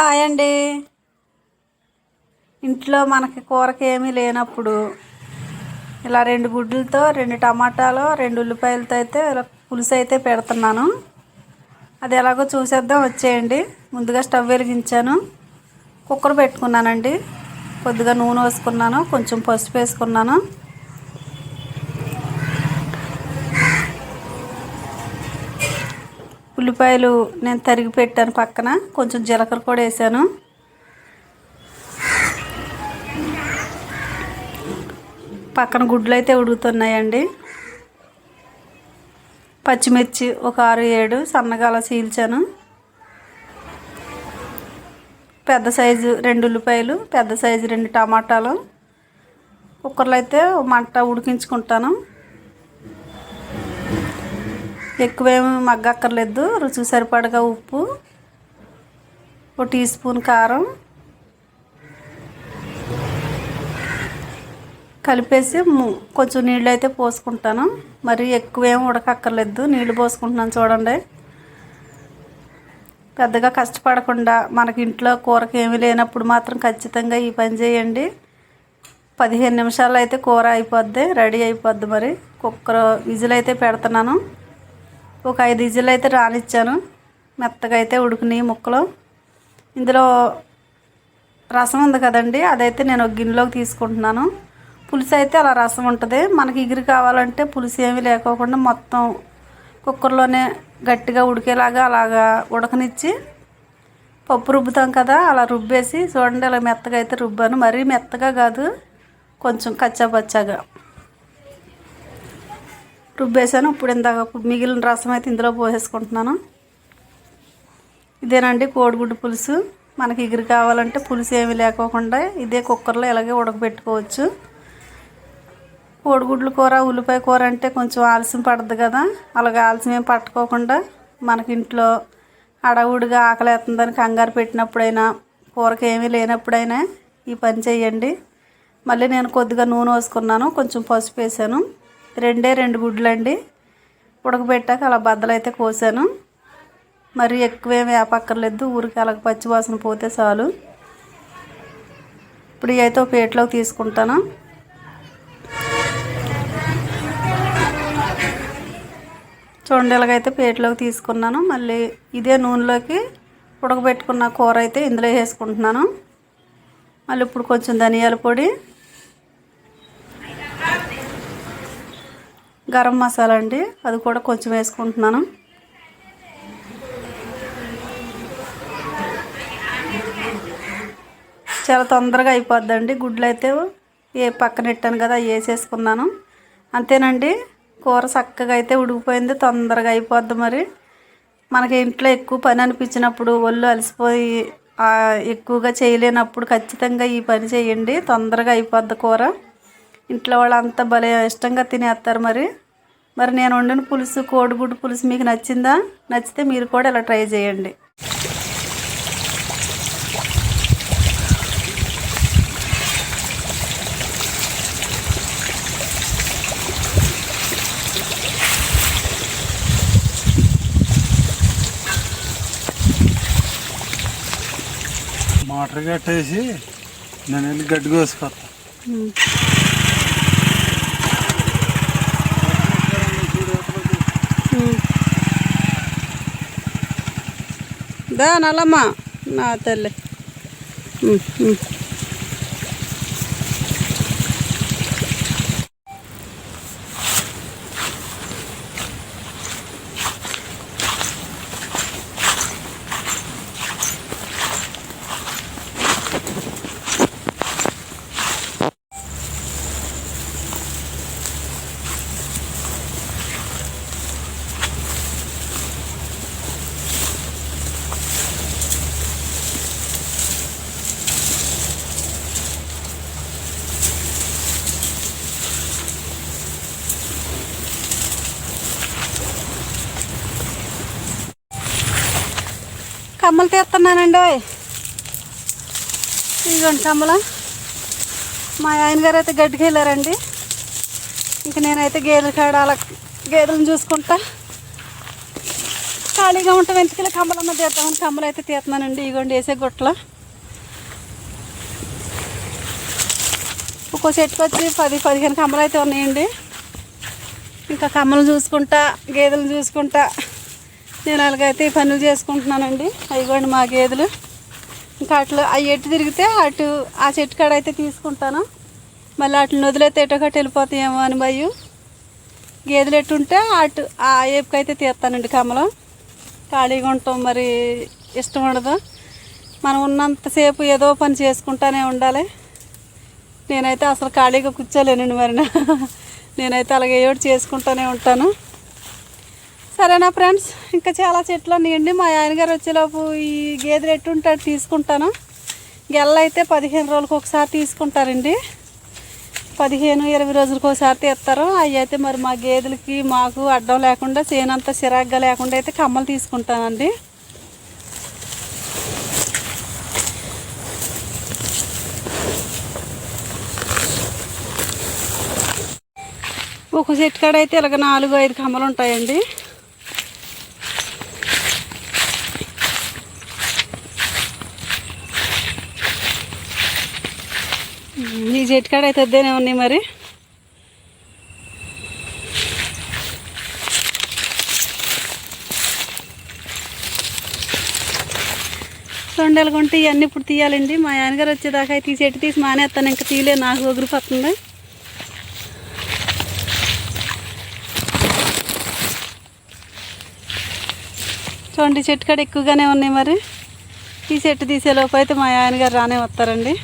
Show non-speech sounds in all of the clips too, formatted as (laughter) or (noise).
Hi అండి ఇంట్లో మనకి కూరకి ఏమీ లేనప్పుడు ఇలా రెండు గుడ్లతో రెండు టమాటాలు రెండు ఉల్లిపాయలతో అయితే ఇలా పులుసు అయితే పెడుతున్నాను. అది ఎలాగో చూసేద్దాం వచ్చేయండి. ముందుగా స్టవ్ వెలిగించాను. కుక్కర్ పెట్టుకున్నానండి. కొద్దిగా నూనె వేసుకున్నాను కొంచెం పసుపు వేసుకున్నాను. ఉల్లిపాయలు నేను తరిగి పెట్టాను పక్కన. కొంచెం జీలకర్ర కూడా వేసాను. పక్కన గుడ్లు అయితే ఉడుకుతున్నాయండి. పచ్చిమిర్చి ఒక ఆరు ఏడు సన్నగా అలా చీల్చాను. పెద్ద సైజు రెండు ఉల్లిపాయలు పెద్ద సైజు రెండు టమాటాలు. కుక్కర్లో అయితే మంట ఉడికించుకుంటాను. ఎక్కువేమి మగ్గక్కర్లేదు. రుచి సరిపడగా ఉప్పు. ఒక టీ స్పూన్ కారం. కలిపేసి ము- కొంచెం నీళ్ళు అయితే పోసుకుంటాను. మరి ఎక్కువేం ఉడకక్కర్లేదు. నీళ్ళు పోసుకుంటున్నాను చూడండి. పెద్దగా కష్టపడకుండా మనకి ఇంట్లో కూరకి ఏమీ లేనప్పుడు మాత్రం ఖచ్చితంగా ఈ పని చేయండి. పదిహేను నిమిషాలు అయితే కూర అయిపోద్ది రెడీ అయిపోద్ది మరి. కుక్కర్ విజిల్ అయితే పెడుతున్నాను. ఒక ఐదు విజిల్ అయితే రానిచ్చాను. మెత్తగా అయితే ఉడికినాయి ముక్కలు. ఇందులో రసం ఉంది కదండి అదైతే నేను ఒక గిన్నెలోకి తీసుకుంటున్నాను. పులుసు అయితే అలా రసం ఉంటుంది. మనకి ఎగిరి కావాలంటే పులుసు ఏమీ లేకోకుండా మొత్తం కుక్కర్లోనే గట్టిగా ఉడికేలాగా అలాగా ఉడకనిచ్చి పప్పు రుబ్బుతాం కదా అలా రుబ్బేసి చూడండి అలా మెత్తగా అయితే రుబ్బాను. మరీ మెత్తగా కాదు కొంచెం కచ్చా పచ్చాగా రుబ్బేసాను ఇప్పుడు ఇందాక ఇప్పుడు మిగిలిన రసం అయితే ఇందులో పోసేసుకుంటున్నాను. ఇదేనండి కోడిగుడ్డు పులుసు. మనకి ఎగిరి కావాలంటే పులుసు ఏమి లేకోకుండా ఇదే కుక్కర్లో ఇలాగే ఉడకబెట్టుకోవచ్చు. కోడిగుడ్లు కూర ఉల్లిపాయ కూర అంటే కొంచెం ఆలస్యం పడుతుంది కదా. అలాగే ఆలస్యం ఏం పట్టుకోకుండా మనకి ఇంట్లో అడవుడిగా ఆకలేస్తుందని కంగారు పెట్టినప్పుడైనా కూరకి ఏమీ లేనప్పుడైనా ఈ పని చేయండి. మళ్ళీ నేను కొద్దిగా నూనె వేసుకున్నాను కొంచెం పసుపు వేసాను. రెండే రెండు గుడ్లండి. ఉడకబెట్టాక అలా బద్దలు అయితే కోసాను. మరి ఎక్కువేం వేపక్కర్లేదు ఊరికి అలాగ పచ్చివాసన పోతే చాలు. ఇప్పుడు ఇవి అయితే ఒక ప్లేట్లోకి తీసుకుంటాను. చూడండి ఇలాగైతే ప్లేట్లోకి తీసుకున్నాను. మళ్ళీ ఇదే నూనెలోకి ఉడకబెట్టుకున్న కూర అయితే ఇందులో వేసుకుంటున్నాను. మళ్ళీ ఇప్పుడు కొంచెం ధనియాల పొడి గరం మసాలా అండి. అది కూడా కొంచెం వేసుకుంటున్నాను. చాలా తొందరగా అయిపోద్దండి. గుడ్లు అయితే ఏ పక్కనెట్టాను కదా అవి వేసేసుకున్నాను. అంతేనండి. కూర చక్కగా అయితే ఉడికిపోయింది. తొందరగా అయిపోద్ది మరి. మనకి ఇంట్లో ఎక్కువ పని అనిపించినప్పుడు ఒళ్ళు అలసిపోయి ఎక్కువగా చేయలేనప్పుడు ఖచ్చితంగా ఈ పని చేయండి. తొందరగా అయిపోద్ది కూర. ఇంట్లో వాళ్ళంతా భలే ఇష్టంగా తినేస్తారు మరి. మరి నేను వండిన పులుసు కోడిగుడ్డు పులుసు మీకు నచ్చిందా? నచ్చితే మీరు కూడా ఇలా ట్రై చేయండి. మోటార్ కట్టేసి నేను వెళ్ళి గడ్డి కోసుకొస్తా. దా నల్లమ్మ. నా తల్లి. కమ్మలు తీస్తున్నానండి ఓయ్. ఇదిగోండి కమ్మలు మా ఆయన గారు అయితే గడ్డికి వెళ్ళారండి. ఇంక నేనైతే గేదెలు కాడ అలా గేదెలను చూసుకుంటా. ఖాళీగా ఉంటాం ఎందుకలే కమ్మలమ్మ తీద్దామని కమ్మలు అయితే తీస్తున్నానండి. ఇగోండి వేసే గుట్టలు. ఒక్కో చెట్టుకు వచ్చి పది పదిహేను కమ్మలు అయితే ఉన్నాయండి. ఇంకా కమ్మలు చూసుకుంటా గేదెలు చూసుకుంటా. నేను అలాగైతే పనులు చేసుకుంటున్నానండి అయిగోండి మా గేదెలు. ఇంకా అట్లు అవి ఎటు తిరిగితే అటు ఆ చెట్టు కాడ అయితే తీసుకుంటాను. మళ్ళీ అట్లు వదిలేతే ఎటో కట్ట వెళ్ళిపోతాయేమో అని భయం. గేదెలు ఎట్టుంటే అటు ఆ ఏపుకైతే తీస్తానండి కమలం. ఖాళీగా ఉంటాం మరి ఇష్టం ఉండదు. మనం ఉన్నంతసేపు ఏదో పని చేసుకుంటానే ఉండాలి. నేనైతే అసలు ఖాళీగా కూర్చోలేనండి మరి. నా- (laughs) నేనైతే అలాగే ఏడు చేసుకుంటూనే ఉంటాను. సరేనా ఫ్రెండ్స్? ఇంకా చాలా చెట్లు ఉన్నాయండి మా ఆయనగారు వచ్చేలోపు ఈ గేదెలు ఎట్టుంటాడు తీసుకుంటాను. గెల్ల అయితే పదిహేను రోజులకు ఒకసారి తీసుకుంటారండి. పదిహేను ఇరవై రోజులకు ఒకసారి తీస్తారు. అవి అయితే మరి మా గేదెలకి మాకు అడ్డం లేకుండా చేనంత చిరాగ్గా లేకుండా అయితే కమ్మలు తీసుకుంటానండి. ఒక చెట్టు కాడ అయితే ఇలాగ నాలుగు ఐదు కమ్మలు ఉంటాయండి. చెట్టు కాడ అయితే వద్దేనే ఉన్నాయి మరి? సొండలు కొంటే ఇవన్నీ ఇప్పుడు తీయాలండి. మా ఆయనగారు వచ్చేదాకా అయితే ఈ చెట్టు తీసి మానేస్తాను. ఇంకా తీయలే నాకు ఒగిరిపోతుంది చూడండి చెట్టు కాడ ఎక్కువగానే ఉన్నాయి మరి. ఈ చెట్టు తీసేలోపు అయితే మా ఆయనగారు రానే వస్తారండి.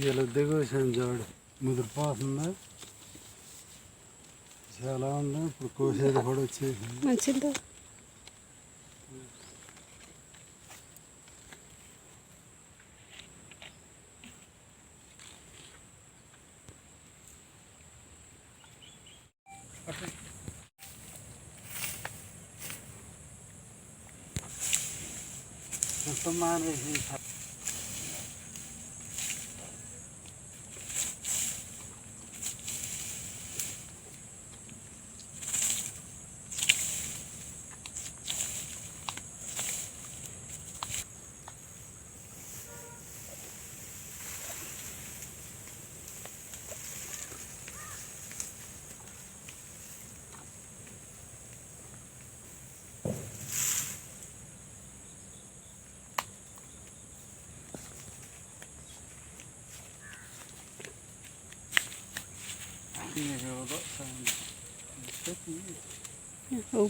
ఇలా దిగేసాను చూడు ముదిరిపోతుంది చాలా ఉంది ఇప్పుడు కోసేది కూడా వచ్చేసింది మంచిది మొత్తం మానేసి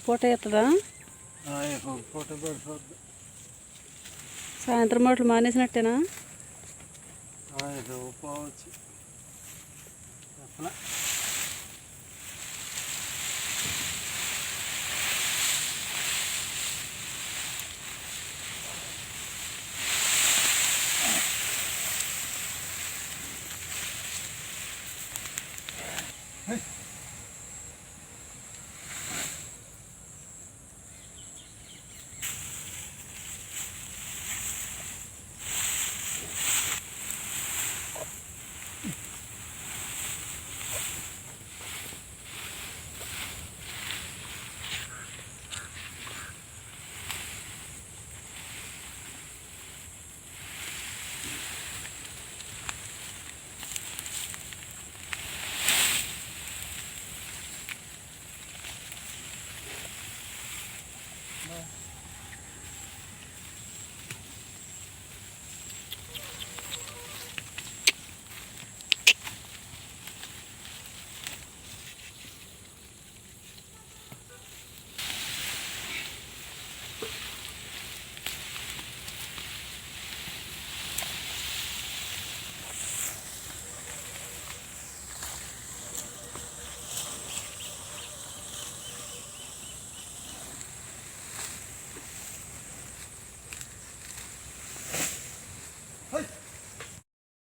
పూట ఎత్తదా? పూట పడిపోద్ది సాయంత్రం మాటలు మానేసినట్టేనా? పోవచ్చు